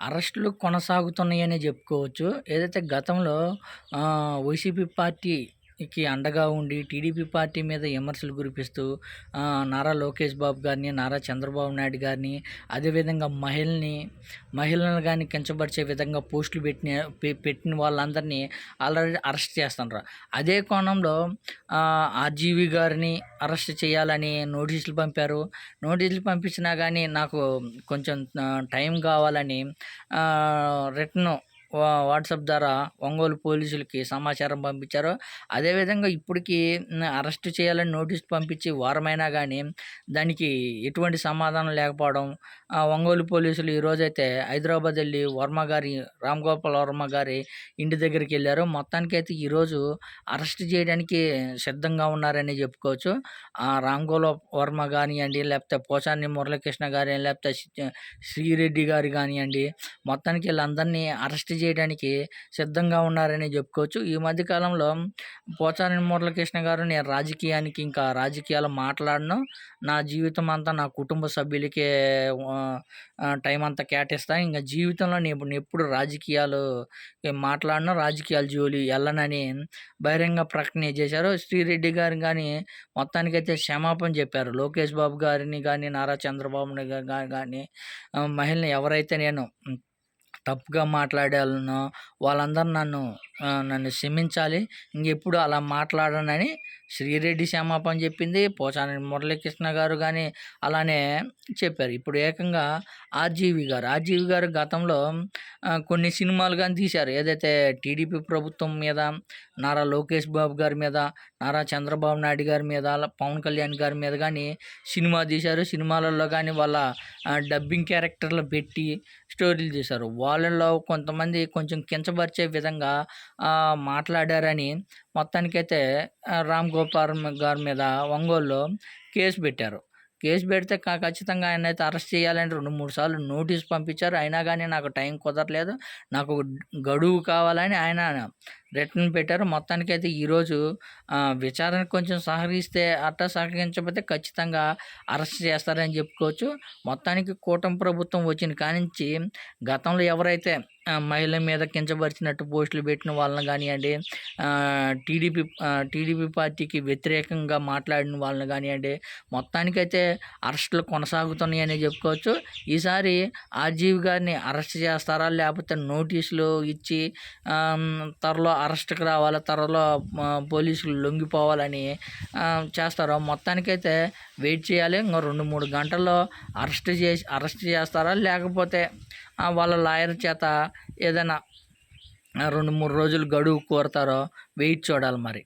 అరెస్టులు కొనసాగుతున్నాయనే చెప్పుకోవచ్చు. ఏదైతే గతంలో వైసీపీ పార్టీ కి అండగా ఉండి టీడీపీ పార్టీ మీద విమర్శలు కురిపిస్తూ నారా లోకేష్ బాబు గారిని, నారా చంద్రబాబు నాయుడు గారిని, అదేవిధంగా మహిళల్ని మహిళలను కానీ కించపరిచే విధంగా పోస్టులు పెట్టిన పెట్టిన వాళ్ళందరినీ ఆల్రెడీ అరెస్ట్ చేస్తున్నారు. అదే కోణంలో ఆర్‌జీవి గారిని అరెస్ట్ చేయాలని నోటీసులు పంపారు. నోటీసులు పంపించినా కానీ నాకు కొంచెం టైం కావాలని రిటర్న్ వాట్సాప్ ద్వారా ఒంగోలు పోలీసులకి సమాచారం పంపించారు. అదేవిధంగా ఇప్పటికి అరెస్ట్ చేయాలని నోటీస్ పంపించి వారమైనా కానీ దానికి ఎటువంటి సమాధానం లేకపోవడం ఒంగోలు పోలీసులు ఈరోజైతే హైదరాబాద్ వెళ్ళి వర్మ గారి రామ్ గోపాల్ వర్మ గారి ఇంటి దగ్గరికి వెళ్ళారు మొత్తానికైతే ఈరోజు అరెస్ట్ చేయడానికి సిద్ధంగా ఉన్నారని చెప్పుకోవచ్చు. ఆ రామ్ గోపాల్ వర్మ కానివ్వండి లేకపోతే పోచాని మురళీకృష్ణ గారి లేకపోతే శ్రీరెడ్డి గారు కానివ్వండి మొత్తానికి వీళ్ళందరినీ అరెస్ట్ చేయడానికి సిద్ధంగా ఉన్నారని చెప్పుకోవచ్చు. ఈ మధ్యకాలంలో పోచాని మురళీకృష్ణ గారు నేను రాజకీయానికి ఇంకా రాజకీయాలు మాట్లాడను. నా జీవితం అంతా నా కుటుంబ సభ్యులకే టైం అంతా కేటాయిస్తాను ఇంకా జీవితంలో నేను ఎప్పుడు రాజకీయాలు మాట్లాడను. రాజకీయాల జోలి వెళ్ళనని బహిరంగ ప్రకటన చేశారు. శ్రీరెడ్డి గారు కానీ మొత్తానికైతే క్షమాపణ చెప్పారు. లోకేష్ బాబు గారిని కానీ నారా చంద్రబాబు గారు కానీ మహిళని ఎవరైతే నేను తప్పుగా మాట్లాడానో వాళ్ళందరూ నన్ను నన్ను క్షమించాలి. ఇంకెప్పుడు అలా మాట్లాడనని శ్రీరెడ్డి క్షమాపణ చెప్పింది. పోచాని మురళీకృష్ణ గారు కానీ అలానే చెప్పారు. ఇప్పుడు ఏకంగా ఆర్‌జీవి గారు, ఆర్‌జీవి గారు గతంలో కొన్ని సినిమాలు కానీ తీశారు. ఏదైతే టీడీపీ ప్రభుత్వం మీద, నారా లోకేష్ బాబు గారి మీద, నారా చంద్రబాబు నాయుడు గారి మీద, పవన్ కళ్యాణ్ గారి మీద కానీ సినిమా తీశారు. సినిమాలలో కానీ వాళ్ళ డబ్బింగ్ క్యారెక్టర్లు పెట్టి స్టోరీలు తీశారు. వాళ్ళలో కొంతమంది కొంచెం కించపరిచే విధంగా మాట్లాడారని మొత్తానికైతే రామ్ గోపాల్ గారి మీద ఒంగోలులో కేసు పెట్టారు. కేసు పెడితే ఖచ్చితంగా ఆయన అయితే అరెస్ట్ చేయాలని 2, 3 సార్లు నోటీస్ పంపించారు. అయినా కానీ నాకు టైం కుదరలేదు. నాకు గడువు కావాలని ఆయన రిటర్న్ పెట్టారు. మొత్తానికైతే ఈరోజు విచారణ కొంచెం సహకరిస్తే అట్టా సహకరించకపోతే ఖచ్చితంగా అరెస్ట్ చేస్తారని చెప్పుకోవచ్చు. మొత్తానికి కూటమి ప్రభుత్వం వచ్చిన కానించి గతంలో ఎవరైతే మహిళల మీద కించపరిచినట్టు పోస్టులు పెట్టిన వాళ్ళని కానివ్వండి టీడీపీ టీడీపీ పార్టీకి వ్యతిరేకంగా మాట్లాడిన వాళ్ళని కానివ్వండి మొత్తానికైతే అరెస్టులు కొనసాగుతున్నాయని చెప్పుకోవచ్చు. ఈసారి ఆర్‌జీవి గారిని అరెస్ట్ చేస్తారా? లేకపోతే నోటీసులు ఇచ్చి త్వరలో అరెస్ట్‌కి రావాలి త్వరలో పోలీసులు లొంగిపోవాలని చేస్తారో మొత్తానికైతే వెయిట్ చేయాలి. ఇంకా రెండు మూడు గంటల్లో అరెస్ట్ చేసి అరెస్ట్ చేస్తారా? లేకపోతే వాళ్ళ లాయర్ చేత ఏదైనా రెండు మూడు రోజులు గడువు కోరతారో వెయిట్ చూడాలి మరి.